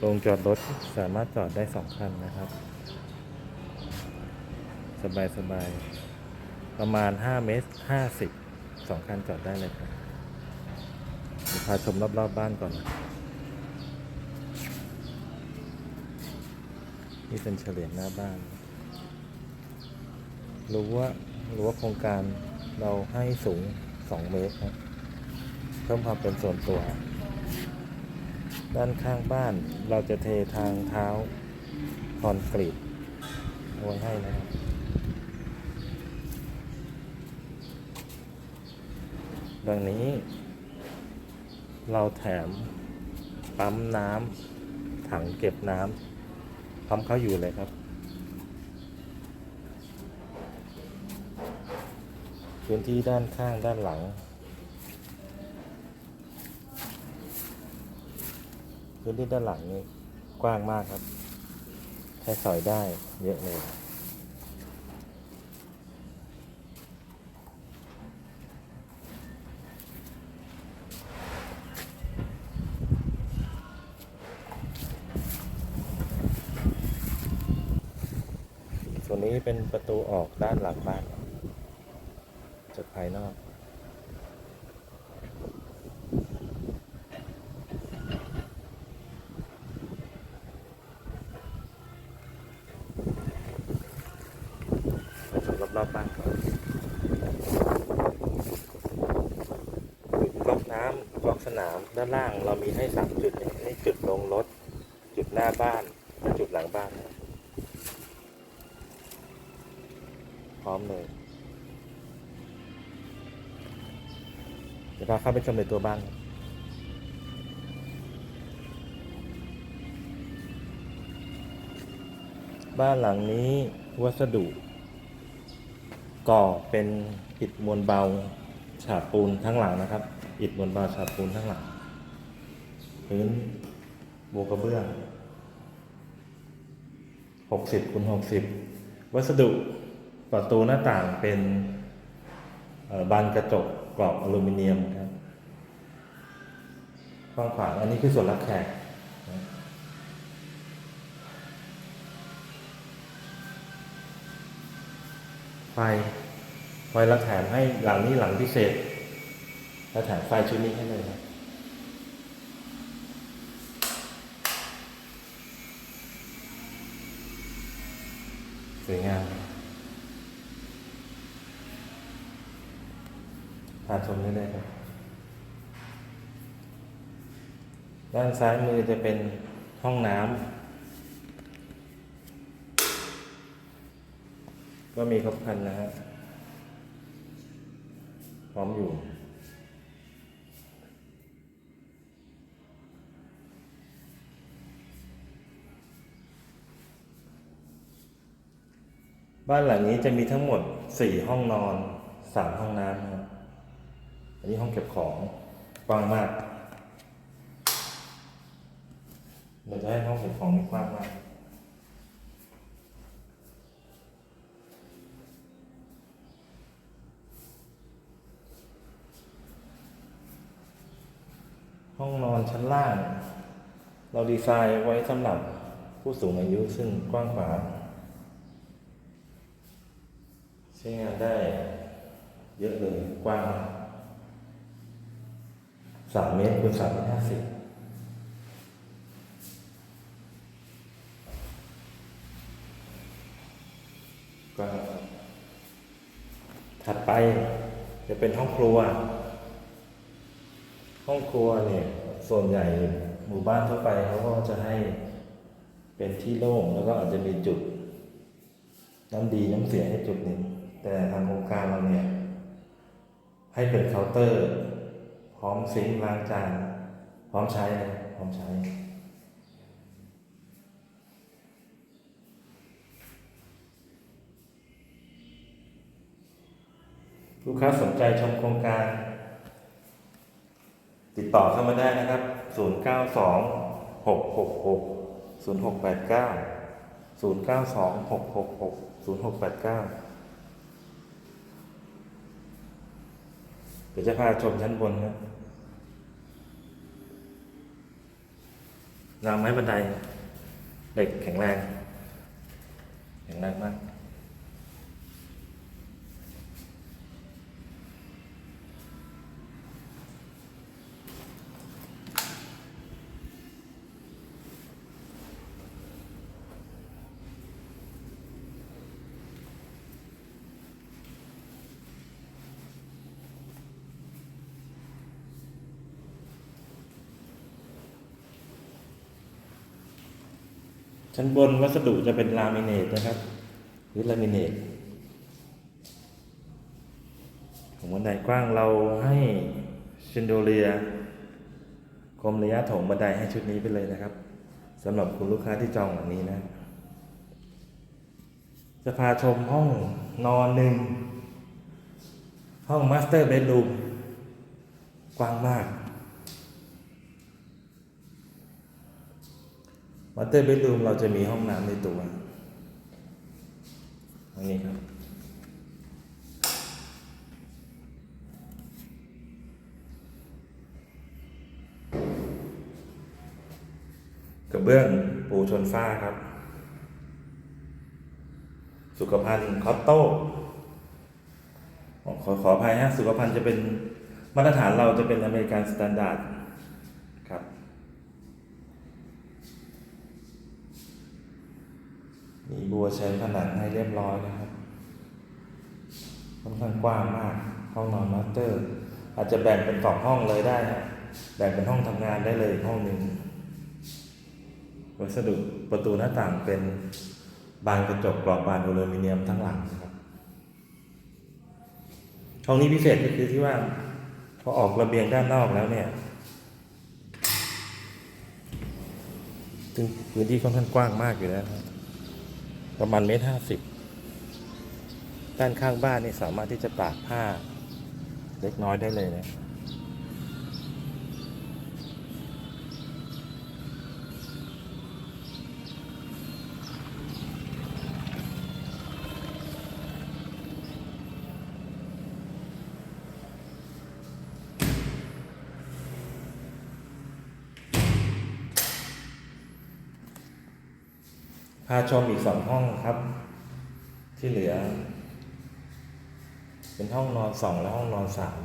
โรงจอดรถสามารถจอดได้สองคันนะครับ สบายสบายๆประมาณ 5 เมตร 50สองคันจอดได้เลยครับพาชมรอบๆบบ้านก่อนนะนี่เป็นเฉลียงหน้าบ้าน รู้ว่ารู้ว่าโครงการเราให้สูง 2 เมตรครับเพิ่มความเป็นส่วนตัว ด้านข้างบ้านเราจะเททางเท้าคอนกรีตเอาไว้ให้นะครับดังนี้ เราแถมปั๊มน้ำถังเก็บน้ำปั๊มเขาอยู่เลยครับ พื้นที่ด้านข้างด้านหลัง พื้นที่ด้านหลังนี่กว้างมากครับ ใช้สอยได้เยอะเลย ส่วนนี้เป็นประตูออกด้านหลังบ้านจากภายนอก มาชมรอบๆบ้านก่อนจุดก๊ อกน้ำก๊อกสนามด้านล่างเรามีให้สามจุดเนี่ยนี่จุดลงรถ จุดหน้าบ้านและจุดหลังบ้าน พร้อมเลยเดี๋ยวพาเข้าไปชมในตัวบ้านบ้านหลังนี้วัสดุก่อเป็นอิฐมวลเบาฉาบปูนทั้งหลังนะครับ อิฐมวลบาฉาบปูนทั้งหลังพื้นโบกระเบื้องหกสิบคูณหกสิบวัสดุประตูหน้าต่างเป็นบานกระจกกรอบอลูมิเนียมครับกว้างขวางอันนี้คือส่วนรับแขกไฟไฟเราแถมให้หลังนี้หลังพิเศษ เราแถมไฟชุดนี้ให้เลยครับสวยงามพาชมได้เลยครับ ด้านซ้ายมือจะเป็นห้องน้ำ ก็มีครบครันนะฮะ พร้อมอยู่ บ้านหลังนี้จะมีทั้งหมดสี่ห้องนอนสามห้องน้ำครับอันนี้ห้องเก็บของกว้างมากเราจะให้ห้องเก็บของมีกว้างมากห้องนอนชั้นล่าง เราดีไซน์ไว้สำหรับผู้สูงอายุซึ่งกว้างขวาง ใช้งานได้ เยอะเลยกว้างสามเมตรคูณสามเมตรห้าสิบก็ถัดไปจะเป็นห้องครัว ห้องครัวเนี่ย ส่วนใหญ่หมู่บ้านทั่วไปเขาก็จะให้เป็นที่โล่งแล้วก็อาจจะมีจุด น้ำดีน้ำเสียให้จุดหนึ่ง แต่ทางโครงการเราเนี่ย ให้เป็นเคาน์เตอร์ พร้อมซิงค์ล้างจานพร้อมใช้เลยพร้อมใช้ ลูกค้าสนใจชมโครงการ ติดต่อเข้ามาได้นะครับ 092 666 0689 092 666 0689 ดี๋ยวจะพาชมชั้นบนครับรางไม้บันไดเหล็กแข็งแรง แข็งแรงมาก ชั้นบนวัสดุจะเป็นลามิเนตนะครับ หรือลามิเนตของบันไดกว้างเราให้ชินโดเรียกรมระยะถงบันไดให้ชุดนี้ไปเลยนะครับสำหรับคุณลูกค้าที่จองหลังนี้นะ จะพาชมห้องนอนหนึ่ง ห้องมาสเตอร์เบดรูมกว้างมาก มาสเตอร์เบดรูมเราจะมีห้องน้ำในตัวตรงนี้ครับ กระเบื้องปูชนฟ้าครับ สุขภัณฑ์คอตโต้ขอขอขออภัยฮะ สุขภัณฑ์จะเป็นมาตรฐานเราจะเป็นอเมริกันสแตนดาร์ดครับ มีบัวเชนผนังให้เรียบร้อยนะครับค่อนข้างกว้างมาก ห้องนอนมาสเตอร์ อาจจะแบ่งเป็นสองห้องเลยได้ฮะแบ่งเป็นห้องทำงานได้เลยอีกห้องหนึ่งวัสดุประตูหน้าต่างเป็นบานกระจกกรอบบานอลูมิเนียมทั้งหลังนะครับห้องนี้พิเศษก็คือที่ว่าพอออกระเบียงด้านนอกแล้วเนี่ยซึ่งพื้นที่ค่อนข้างกว้างมากอยู่แล้วครับ ประมาณเมตรห้าสิบด้านข้างบ้านนี่สามารถที่จะตากผ้าเล็กน้อยได้เลยนะ พาชมอีกสองห้องครับ ที่เหลือ เป็นห้องนอนสองและห้องนอนสาม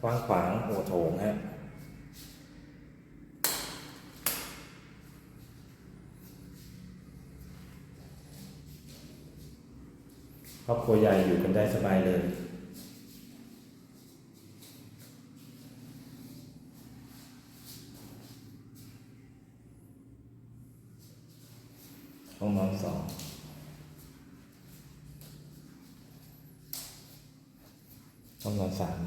กว้างขวางหัวโถงฮะครอบครัวใหญ่อยู่กันได้สบายเลย ห้องนอนสอง ห้องนอนสาม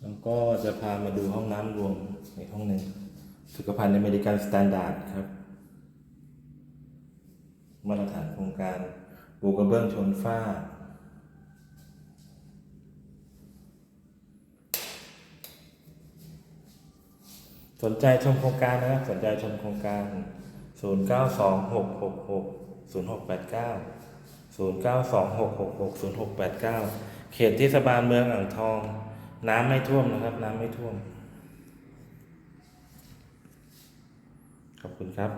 แล้วก็จะพามาดูห้องน้ำรวมอีกห้องหนึ่งสุขภัณฑ์อเมริกันสแตนดาร์ดครับ มาตรฐานโครงการปูกระเบื้องชนฝ้า สนใจชมโครงการนะครับ สนใจชมโครงการ 0 9 2 6 6 6 0 6 8 9 0 9 2 6 6 6 0 6 8 9 เขตเทศบาลเมืองอ่างทอง น้ำไม่ท่วมนะครับ น้ำไม่ท่วม ขอบคุณครับ